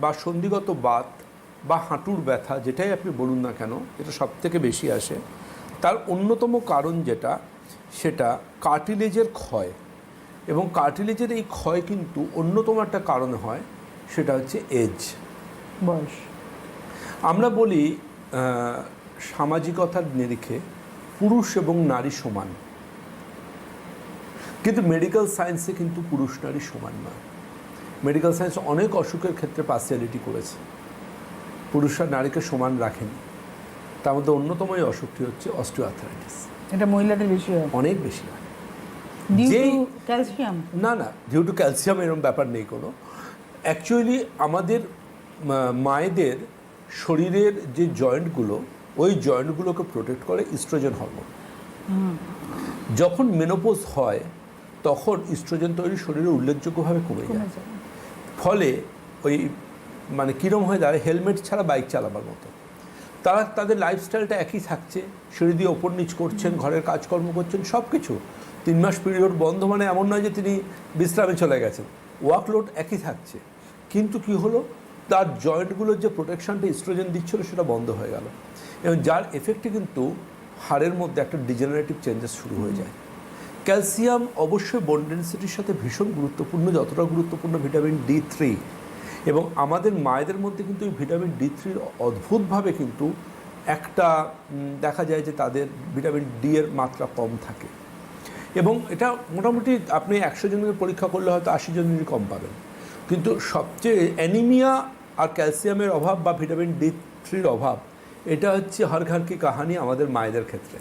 বা সন্ধিগত বাত বা হাঁটুর ব্যথা যেটাই আপনি বলুন না কেন এটা সব থেকে বেশি আসে। তার অন্যতম কারণ যেটা সেটা কার্টিলেজের ক্ষয়। এবং কার্টিলেজের এই ক্ষয় কিন্তু অন্যতম একটা কারণ হয় সেটা হচ্ছে এজ। বয়স। আমরা বলি সামাজিকতার নিরিখে পুরুষ এবং নারী সমান। কিন্তু মেডিকেল সায়েন্সে কিন্তু পুরুষ নারী সমান নয়। মেডিকেল সায়েন্স অনেক অসুখের ক্ষেত্রে পার্সিয়ালিটি করেছে। পুরুষরা নারীকে সমান রাখেনি। তার মধ্যে অন্যতম এই অসুখটি হচ্ছে অস্টিওআর্থারাইটিস এটা মহিলাদের বেশি হয়? অনেক বেশি হয়। যেই- ক্যালসিয়াম না না ডিউ টু ক্যালসিয়াম এরকম ব্যাপার নেই কোনো। অ্যাকচুয়ালি আমাদের মায়েদের শরীরের যে জয়েন্টগুলো ওই জয়েন্টগুলোকে প্রোটেক্ট করে ইস্ট্রোজেন হরমোন যখন মেনোপোজ হয় তখন ইস্ট্রোজেন তৈরি শরীরে উল্লেখযোগ্যভাবে কমে যায়। ফলে ওই মানে কীরম হয়ে দাঁড়ায়, হেলমেট ছাড়া বাইক চালাবার মতো। তারা, তাদের লাইফস্টাইলটা একই থাকছে। সিঁড়ি দিয়ে ওপর নিচ করছেন, ঘরের কাজকর্ম করছেন সব কিছু তিন মাস পিরিয়ড বন্ধ মানে এমন নয় যে তিনি বিশ্রামে চলে গেছেন। ওয়ার্কলোড একই থাকছে। কিন্তু কি হলো? তার জয়েন্টগুলোর যে প্রোটেকশনটা ইস্ট্রোজেন দিচ্ছিল, সেটা বন্ধ হয়ে গেল। এবং যার এফেক্টে কিন্তু হাড়ের মধ্যে একটা ডিজেনারেটিভ চেঞ্জেস শুরু হয়ে যায়। ক্যালসিয়াম অবশ্যই বোন ডেন্সিটির সাথে ভীষণ গুরুত্বপূর্ণ, যতটা গুরুত্বপূর্ণ ভিটামিন ডি থ্রি এবং আমাদের মায়েদের মধ্যে কিন্তু এই ভিটামিন ডি থ্রির অদ্ভুতভাবে কিন্তু একটা দেখা যায় যে তাদের ভিটামিন ডি এর মাত্রা কম থাকে। এবং এটা মোটামুটি আপনি একশো জনের পরীক্ষা করলে হয়তো আশি জনেরই কম পাবেন। কিন্তু সবচেয়ে অ্যানিমিয়া আর ক্যালসিয়ামের অভাব বা ভিটামিন ডি থ্রির অভাব, এটা হচ্ছে হর কি কাহানি আমাদের মায়েদের ক্ষেত্রে।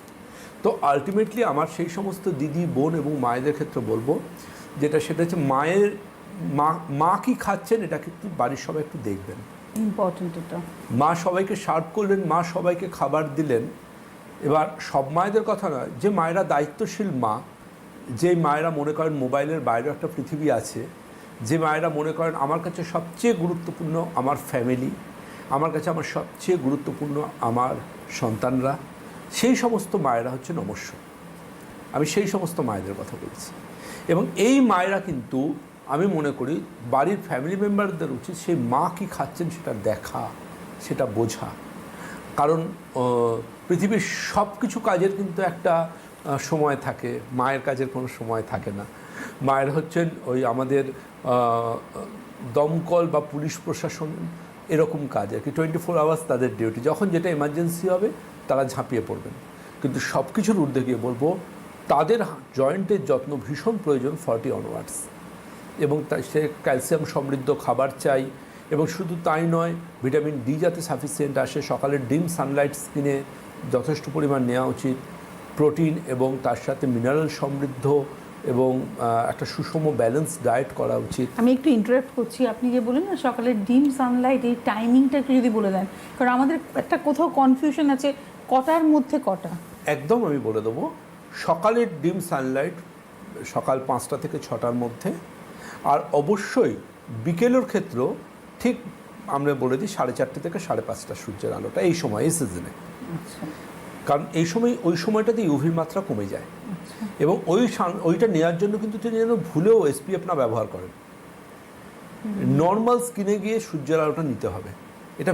তো আলটিমেটলি আমার সেই সমস্ত দিদি বোন এবং মায়েদের ক্ষেত্রে বলব যেটা সেটা হচ্ছে মায়ের মা মা কি খাচ্ছেন এটা কিন্তু বাড়ির সবাই একটু দেখবেন। ইম্পর্টেন্ট এটা। মা সবাইকে সার্ভ করলেন মা সবাইকে খাবার দিলেন। এবার সব মায়েদের কথা নয় যে মায়েরা দায়িত্বশীল মা যে মায়েরা মনে করেন মোবাইলের বাইরে একটা পৃথিবী আছে যে মায়েরা মনে করেন আমার কাছে সবচেয়ে গুরুত্বপূর্ণ আমার ফ্যামিলি আমার কাছে আমার সবচেয়ে গুরুত্বপূর্ণ আমার সন্তানরা সেই সমস্ত মায়েরা হচ্ছে নমস্য। আমি সেই সমস্ত মায়েদের কথা বলছি। এবং এই মায়েরা কিন্তু আমি মনে করি বাড়ির ফ্যামিলি মেম্বারদের উচিত সেই মা কি খাচ্ছেন সেটা দেখা, সেটা বোঝা। কারণ পৃথিবীর সব কিছু কাজের কিন্তু একটা সময় থাকে, মায়ের কাজের কোনো সময় থাকে না। মায়ের হচ্ছেন ওই আমাদের দমকল বা পুলিশ প্রশাসন, এরকম কাজ। আর কি টোয়েন্টি ফোর আওয়ার্স তাদের ডিউটি যখন যেটা এমার্জেন্সি হবে তারা ঝাঁপিয়ে পড়বেন। কিন্তু সব কিছুর ঊর্ধ্বে গিয়ে বলব, তাদের জয়েন্টের যত্ন ভীষণ প্রয়োজন ফর্টি অনওয়ার্ডস এবং তাই সে ক্যালসিয়াম সমৃদ্ধ খাবার চাই এবং শুধু তাই নয় ভিটামিন ডি যাতে সাফিসিয়েন্ট আসে সকালে ডিম সানলাইট স্কিনে যথেষ্ট পরিমাণ নেওয়া উচিত। প্রোটিন এবং তার সাথে মিনারেল সমৃদ্ধ এবং একটা সুষম ব্যালেন্স ডায়েট করা উচিত। আমি একটু ইন্টারাপ্ট করছি আপনি যে বলেন না সকালের ডিম সানলাইট এই টাইমিংটা একটু যদি বলে দেন। কারণ আমাদের একটা কোথাও কনফিউশন আছে কটার মধ্যে কটা? একদম আমি বলে দেবো সকালের ডিম সানলাইট সকাল পাঁচটা থেকে ছটার মধ্যে আর অবশ্যই বিকেলের ক্ষেত্রেও ঠিক আমরা বলে দিই সাড়ে চারটে থেকে সাড়ে পাঁচটা সূর্যের আলোটা এই সময় এই সিজনে কারণ এই সময় ওই সময়টাতে ইউভির মাত্রা কমে যায়। আচ্ছা। এবং ওই ওইটা নেওয়ার জন্য কিন্তু তিনি যেন ভুলেও এসপিএফ না ব্যবহার করেন। নর্মাল স্কিনে গিয়ে সূর্যের আলোটা নিতে হবে। এটা